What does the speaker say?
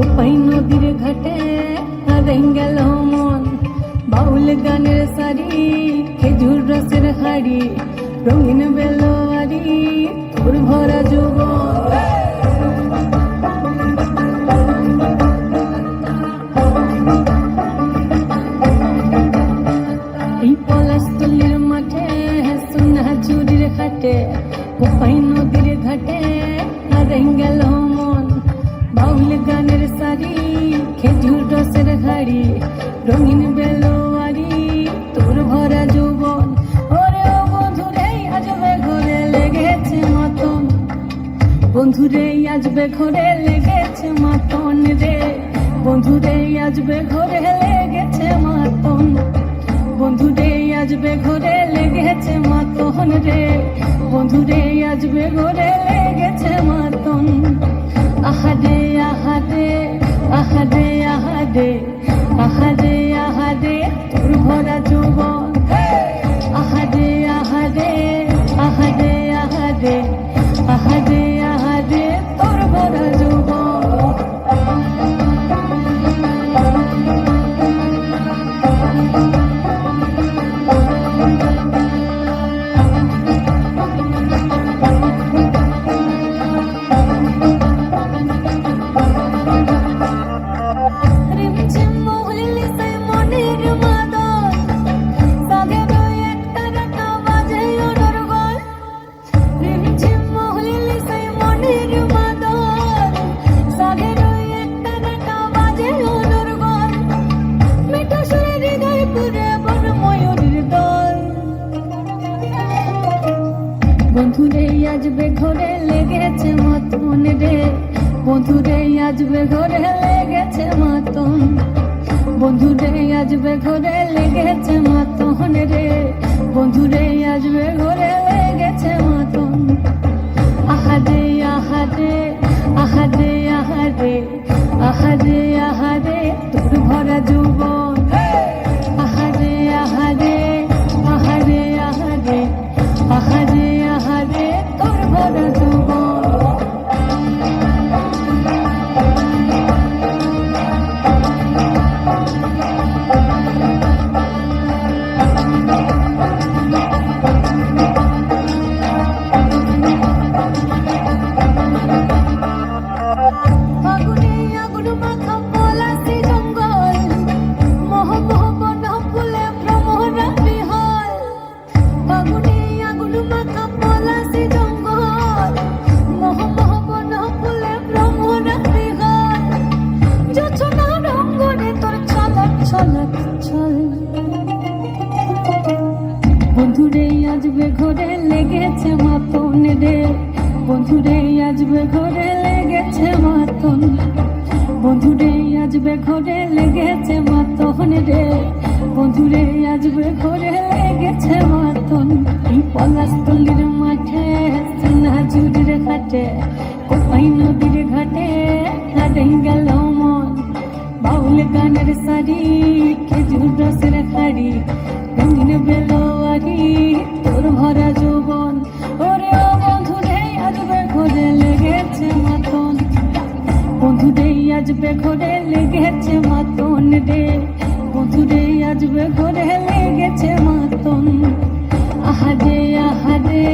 কোপাই নদীর ঘাটে গেল মন। বাউল গানের সারি, খেজুর রসের হাড়ি, রঙিন বেলোয়ারি তোর ভরা যুবন এই পলাশতলির মাঠে সোনা চুরির নদীর ঘাটে গেল খেজুর রসের হাড়ি রঙিন বেলোয়ারি, তোর ভরা যৌবন। ওরে ও বন্ধুরে আজবে ঘরে লেগেছে মতন। বন্ধুরে আজবে ঘরে লেগেছে মাতন রে। বন্ধুরে আজবে ঘরে লেগেছে মাতন। বন্ধুরে আজবে ঘরে লেগেছে মাতন রে। বন্ধুরে আজবে ঘরে লেগেছে মাতন। আহারে আহারে আহাদে আহাদে আহাদে তোর ভরা যৌবন বন্ধুরে আজবে ঘরে লেগেছে মাতন বন্ধুরে আজবে ঘরে লেগেছে মতন আজবে ঘরে লেগেছে মাতন রে। বন্ধুরে আজবে ঘরে লেগেছে মাতন। বন্ধুরে আজবে ঘরে লেগেছে মাতন রে। বন্ধুরে আজবে ঘরে লেগেছে মাতন। এই পলাশতলির মাঠে সোনা চুরির ঘাটে কোপাই নদীর ঘাটে হারাই গেল মন। বাউল গানের শাড়ি খেজুর রসের আজবে ঘরে লেগেছে মাতন রে। বন্ধুরে আজবে ঘরে লেগেছে মাতন। আহাদে আহাদে